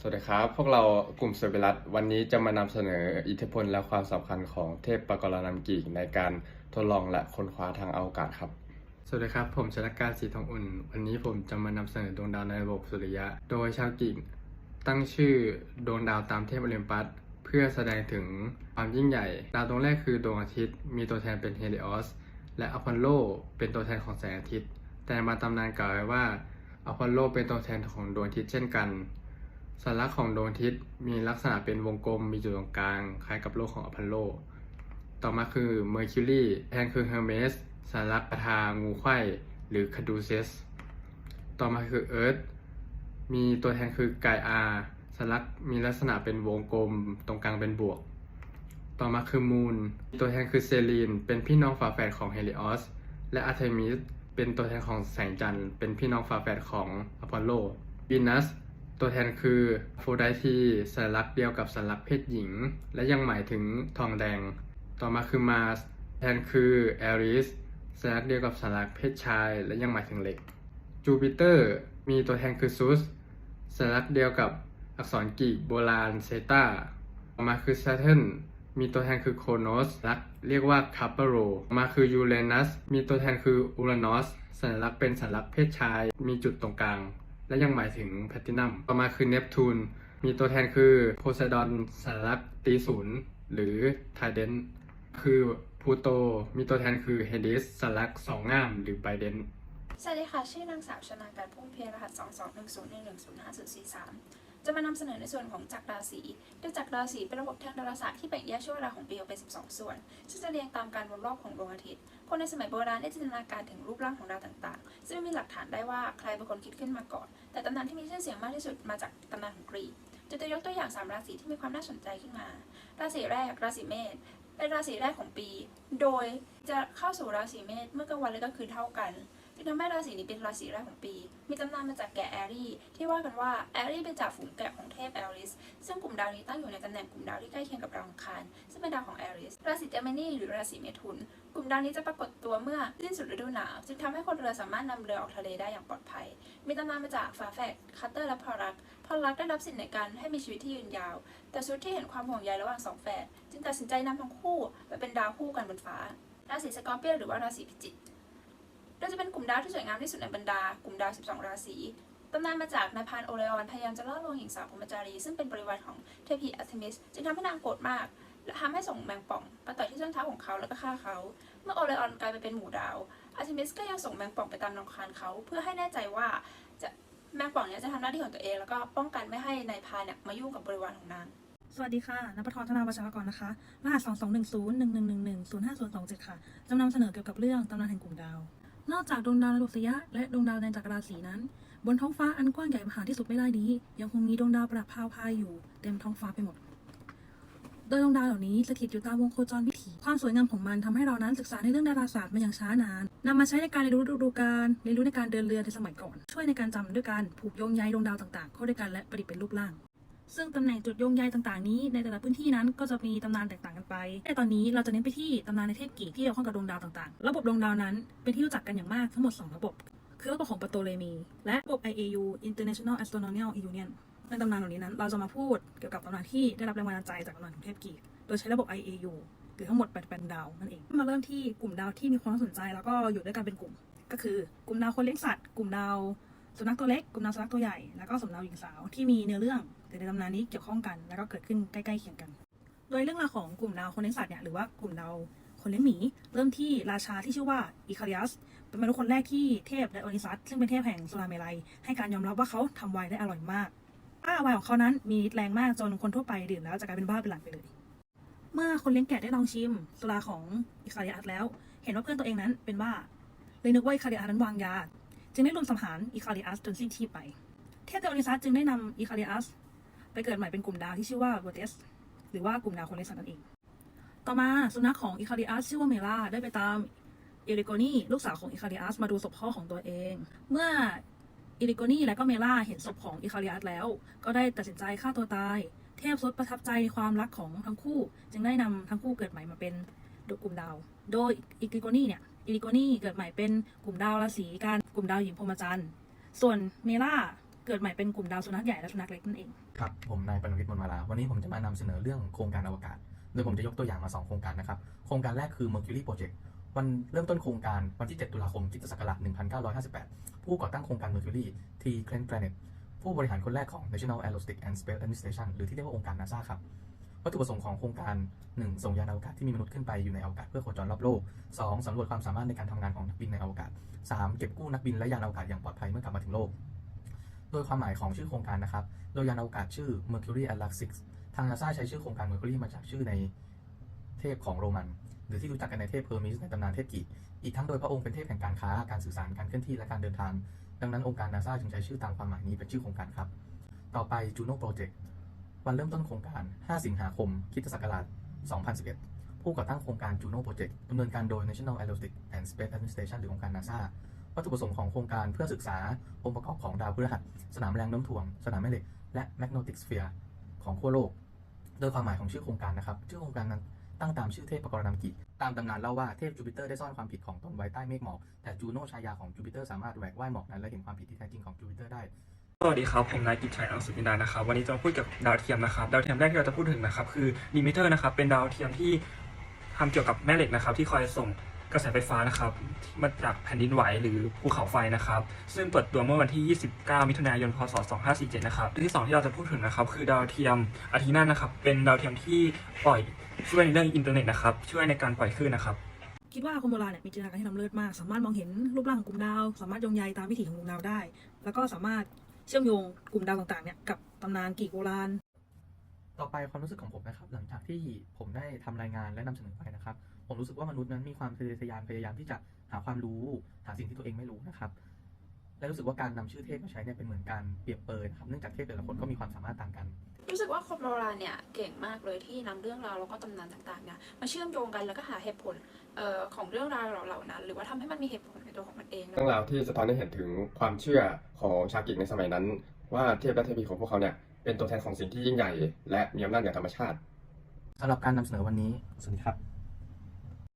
สวัสดีครับ พวกเรากลุ่มเซอร์เวลัสวันนี้จะมานำเสนออิทธิพลและความสำคัญของเทพปกรณำกีในการทดลองและค้นคว้าทางอวกาศครับ สวัสดีครับ ผมชนกการสีทองอุ่น วันนี้ผมจะมานำเสนอดวงดาวในระบบสุริยะ โดยชาวกีกตั้งชื่อดวงดาวตามเทพโอลิมปัส เพื่อแสดงถึงความยิ่งใหญ่ ดาวดวงแรกคือดวงอาทิตย์ มีตัวแทนเป็นเฮลิออส และอพอลโลเป็นตัวแทนของแสงอาทิตย์ แต่มาตำนานกล่าวไว้ว่าอพอลโลเป็นตัวแทนของดวงอาทิตย์เช่นกัน สัญลักษณ์ของดวงอาทิตย์มีลักษณะเป็นวงกลมมีจุดตรงกลาง คล้ายกับโลกของอพอลโล ต่อมาคือเมอร์คิวรีแทนคือเฮอร์เมสสัญลักษณ์ประธางูไขว้หรือคาดูเซส ต่อมาคือเอิร์ธมีตัวแทนคือไกอาสัญลักษณ์มีลักษณะเป็นวงกลมตรงกลางเป็นบวก ต่อมาคือมูนตัวแทนคือเซลีน เป็นพี่น้องฝาแฝดของเฮลิออส และอาร์เทมิสเป็นตัวแทนของแสงจันทร์ เป็นพี่น้องฝาแฝดของอพอลโลวีนัส ตัวแทนคือโฟไดทีสัญลักษณ์เดียวกับสัญลักษณ์เพศหญิง และยังหมายถึงทองแดง ต่อมาคือมาสแทนคือแอริสสัญลักษณ์เดียวกับสัญลักษณ์เพศชาย และยังหมายถึงเหล็กจูปิเตอร์มีตัวแทนคือซุสสัญลักษณ์เดียวกับอักษรกรีกโบราณเซตาต่อมาคือ Saturn มีตัวแทนคือโคโนสลักษ์เรียกว่าคาปโรต่อมาคือยูเรนัสมีตัวแทนคืออูรานอสสัญลักษณ์เป็นสัญลักษณ์เพศชาย มีจุดตรงกลาง และยังหมายถึงแพลตินัมต่อมาคือเนปทูนมีตัวแทนคือโพไซดอนสัญลักตีศูนย์หรือไทเดนคือพูโต มีตัวแทนคือเฮดิสสัญลักสองง่ามหรือไบเดนสวัสดีค่ะ ชื่อนางสาวชนาการพุ่งเพียรรหัส 2 2 1 0 1 1 0 5 4 4 3 จะมานำเสนอในส่วนของจักรราศีโดยจักรราศีเป็นระบบทางดาราศาสตร์ที่แบ่งแยกช่วงเวลาของปีออกเป็น 12 ส่วน ซึ่งจะเรียงตามการวนรอบของดวงอาทิตย์ คนในสมัยโบราณได้จินตนาการถึงรูปร่างของดาวต่างๆ ซึ่งไม่มีหลักฐานได้ว่าใครเป็นคนคิดขึ้นมาก่อน แต่ตำนานที่มีชื่อเสียงมากที่สุดมาจากตำนานของกรีกจะจะยกตัวอย่าง 3 ราศีที่มีความน่าสนใจขึ้นมา ราศีแรก ราศีเมษ เป็นราศีแรกของปี โดยจะเข้าสู่ราศีเมษเมื่อกลางวันและกลางคืนเท่ากัน จึงทำให้ราศีนี้เป็นราศีแรกของปี มีตำนานมาจากแกะแอรี่ที่ว่ากันว่าแอรี่เป็นจ่าฝูงแกะของเทพแอริส ซึ่งกลุ่มดาวนี้ตั้งอยู่ในตำแหน่งกลุ่มดาวที่ใกล้เคียงกับดาวอังคาร ซึ่งเป็นดาวของแอริส ราศีเจมินีหรือราศีเมถุน กลุ่มดาวนี้จะปรากฏตัวเมื่อสิ้นสุดฤดูหนาว จึงทำให้คนเรือสามารถนำเรือออกทะเลได้อย่างปลอดภัย มีตำนานมาจากฝาแฝดคัตเตอร์และพอรักพอรักได้รับสิทธิ์ในการให้มีชีวิตที่ยืนยาว แต่ซุดที่เห็นความห่วงใยระหว่างสองแฝดจึงตัดสินใจนำทั้งคู่ไปเป็นดาวคู่กันบนฟ้า ราศีสกอร์เปียนหรือว่าราศีพิจิก โดยจะเป็นกลุ่มดาวที่สวยงามที่สุดในบรรดากลุ่มดาว 12 ราศีตำนานมาจากนายพานโอเลออนพยายามจะล่อลวงหญิงสาวพรหมจารี ซึ่งเป็นบริวารของเทพีอาร์เทมิสจึงทำให้นางโกรธมาก และทำให้ส่งแมงป่องมาต่อยที่ส้นเท้าของเขาแล้วก็ฆ่าเขา เมื่อโอเลออนกลายไปเป็นหมู่ดาวอาร์เทมิสก็ยังส่งแมงป่องไปตามรังคานเขาเพื่อให้แน่ใจว่าจะแมงป่องเนี้จะทำหน้าที่ของตัวเอง แล้วก็ป้องกันไม่ให้นายพานเนี่ยมายุ่งกับบริวารของนางสวัสดีค่ะนภัทรธนาวัชรกรนะคะ รหัส 2 2 1 0 1 1 1 1 0 5 0 2 7 ค่ะจะนำเสนอเกี่ยวกับเรื่องตำนานแห่งกลุ่มดาว นอกจากดวงดาวในระบบสุริยะและดวงดาวในจักรราศีนั้น บนท้องฟ้าอันกว้างใหญ่มหาที่สุดไม่ได้นี้ ยังคงมีดวงดาวประพาวพายอยู่เต็มท้องฟ้าไปหมด โดยดวงดาวเหล่านี้สถิตอยู่ตามวงโคจรวิถี ความสวยงามของมันทำให้เรานั้นศึกษาในเรื่องดาราศาสตร์มาอย่างช้านานนำมาใช้ในการเรียนรู้ฤดูกาลเรียนรู้ในการเดินเรือในสมัยก่อน ช่วยในการจำด้วยการผูกโยงใยดวงดาวต่างๆ เข้าด้วยกันและประดิษฐ์เป็นรูปร่าง ซึ่งตำแหน่งจุดโยงใยต่างๆนี้ในแต่ละพื้นที่นั้นก็จะมีตำนานแตกต่างกันไป แต่ตอนนี้เราจะเน้นไปที่ตำนานในเทพกรีกที่เกี่ยวข้องกับดวงดาวต่างๆ ระบบดวงดาวนั้นเป็นที่รู้จักกันอย่างมากทั้งหมด 2 ระบบ คือระบบของปโตเลมี และระบบ IAU International Astronomical Union ในตำนานเหล่านี้นั้น เราจะมาพูดเกี่ยวกับตำนานที่ได้รับแรงบันดาลใจจากตำนานของเทพกรีก โดยใช้ระบบ IAU หรือทั้งหมดเป็นดาวนั่นเอง มาเริ่มที่กลุ่มดาวที่มีความน่าสนใจ แล้วก็อยู่ด้วยกันเป็นกลุ่ม ก็คือกลุ่มดาวคนเลี้ยงสัตว์ กลุ่มดาวสุนัขตัวเล็ก กลุ่มดาวสุนัขตัวใหญ่ แล้วก็สมดาวหญิงสาวที่มีเนื้อเรื่อง แต่ในตำนานนี้เกี่ยวข้องกัน แล้วก็เกิดขึ้นใกล้ๆเคียงกัน โดยเรื่องราวของกลุ่มดาวคนเลี้ยงสัตว์เนี่ยหรือว่ากลุ่มดาวคนเลี้ยงหมีเริ่มที่ราชาที่ชื่อว่าอิคาริอัสเป็นมนุษย์คนแรกที่เทพและโอนิซัสซึ่งเป็นเทพแห่งสุราเมลัย ให้การยอมรับว่าเขาทำไวน์ได้อร่อยมากอ้าไวน์ของเขานั้นมีแรงมากจนคนทั่วไปดื่มแล้วจะกลายเป็นบ้าเป็นหลังไปเลย เมื่อคนเลี้ยงแกะได้ลองชิมสุราของอิคาริอัสแล้ว เห็นว่าเพื่อนตัวเองนั้นเป็นบ้าเลยนึกว่าอิคาริอัสนั้นวางยา จึงได้รุมสังหารอิคาริอัสจนสิ้นชีพไป เทพเดโอนิซัสจึงได้นำอิคาริอัส ไปเกิดใหม่เป็นกลุ่มดาวที่ชื่อว่าเวอร์เทสหรือว่ากลุ่มดาวคนเลสัตว์นั่นเอง ต่อมาสุนัขของอิคาริอัสชื่อว่าเมล่าได้ไปตามเอริโกนีลูกสาวของอิคาริอัสมาดูศพพ่อของตัวเอง เมื่อเอริโกนีและก็เมล่าเห็นศพของอิคาริอัสแล้ว ก็ได้ตัดสินใจฆ่าตัวตาย เทพซดประทับใจในความรักของทั้งคู่ จึงได้นำทั้งคู่เกิดใหม่มาเป็นกลุ่มดาว โดยอิริโกนีเนี่ยอิริโกนีเกิดใหม่เป็นกลุ่มดาวราศีการกลุ่มดาวหญิงพรหมจันทร์ส่วนเมล่า เกิดใหม่เป็นกลุ่มดาวสุนัขใหญ่และสุนัขเล็กนั่นเอง ครับ ผมนายปนวิทย์มนมาลา วันนี้ผมจะมานำเสนอเรื่องโครงการอวกาศ โดยผมจะยกตัวอย่างมา 2 โครงการนะครับ โครงการแรกคือ Mercury Project วันเริ่มต้นโครงการวันที่ 7 ตุลาคมคิศักราช1958 ผู้ก่อตั้งโครงการ Mercury T. Cran Planet ผู้บริหารคนแรกของ National Aerospace and Space Administration หรือที่เรียกว่าองค์การ NASA ครับวัตถุประสงค์ของโครงการ 1. ส่งยานอวกาศที่มีมนุษย์ขึ้นไปอยู่ในอวกาศเพื่อโคจรรอบโลก 2. สำรวจความสามารถในการทำงานของนักบินในอวกาศ 3. เก็บกู้นักบินและยานอวกาศอย่างปลอดภัยเมื่อกลับมาถึงโลก ดยความหมายของชื่อโครงการนะครับ โดยยานอวกาศชื่อ Mercury Atlas 6ทาง NASA ใช้ชื่อโครงการ Mercury มาจากชื่อในเทพของโรมัน หรือที่รู้จักกันในเทพเฮอร์มิสในตำนานเทพกีอีกทั้งโดยพระองค์เป็นเทพแห่งการค้า การสื่อสาร การเคลื่อนที่ และการเดินทาง ดังนั้นองค์การ NASA จึงใช้ชื่อตามความหมายนี้เป็นชื่อโครงการครับ ต่อไป Juno Project วันเริ่มต้นโครงการ 5 สิงหาคมคิศักราช 2011 ผู้ก่อตั้งโครงการ Juno Project ดำเนินการโดย National Aerospace and Space Administration หรือองค์การ NASA วัตถุประสงค์ของโครงการเพื่อศึกษาองค์ประกอบของดาวพฤหัส สนามแรงโน้มถ่วง สนามแม่เหล็ก และ magnetic sphere ของขั้วโลก โดยความหมายของชื่อโครงการนะครับ ชื่อโครงการนั้นตั้งตามชื่อเทพปกรณามกิ ตามตำนานเล่าว่าเทพจูปิเตอร์ได้ซ่อนความผิดของตนไว้ใต้เมฆหมอก แต่จูโนชายาของจูปิเตอร์สามารถแหวกว่ายหมอกนั้นและเห็นความผิดที่แท้จริงของจูปิเตอร์ได้ สวัสดีครับ ผมนายกิจชัยอังสุนินดานะครับ วันนี้จะมาพูดกับดาวเทียมนะครับ ดาวเทียมแรกที่เราจะพูดถึงนะครับคือดิมิเตอร์นะครับ เป็นดาวเทียมที่ทำเกี่ยวกับแม่เหล็กนะครับที่คอยส่ง กระแสไฟฟ้านะครับที่มาจากแผ่นดินไหวหรือภูเขาไฟนะครับ ซึ่งเปิดตัวเมื่อวันที่ 29 มิถุนายน พศ 2547 นะครับที่สองที่เราจะพูดถึงนะครับ คือดาวเทียมอาทีนานะครับ เป็นดาวเทียมที่ปล่อยช่วยในเรื่องอินเทอร์เน็ตนะครับ ช่วยในการปล่อยคลื่นนะครับ คิดว่าคนโบราณเนี่ยมีจินตนาการที่ล้ำเลิศมาก สามารถมองเห็นรูปร่างของกลุ่มดาว สามารถโยงใยตามวิถีของกลุ่มดาวได้ แล้วก็สามารถเชื่อมโยงกลุ่มดาวต่างๆเนี่ยกับตำนานกรีกโบราณ ต่อไปความรู้สึกของผมนะครับ หลังจากที่ผมได้ทำรายงานและนำเสนอไปนะครับ ผมรู้สึกว่ามนุษย์นั้นมีความทะเยอทะยานพยายามที่จะหาความรู้ หาสิ่งที่ตัวเองไม่รู้นะครับ และรู้สึกว่าการนำชื่อเทพมาใช้เนี่ยเป็นเหมือนการเปรียบเปรยนะครับเนื่องจากเทพแต่ละคนก็มีความสามารถต่างกัน รู้สึกว่าคนโบราณเนี่ยเก่งมากเลยที่นำเรื่องราวแล้วก็ตำนานต่างๆเนี่ยมาเชื่อมโยงกันแล้วก็หาเหตุผลเอ่อของเรื่องราวเหล่านั้น หรือว่าทำให้มันมีเหตุผลในตัวของมันเองเรื่องราวที่สะท้อนให้เห็นถึงความเชื่อของชาวกรีกในสมัยนั้น ว่าเทพและเทพีของพวกเขาเนี่ยเป็นตัวแทนของสิ่งที่ยิ่งใหญ่ และมีอำนาจเหนือธรรมชาติสำหรับการนำเสนอวันนี้ สวัสดีครับ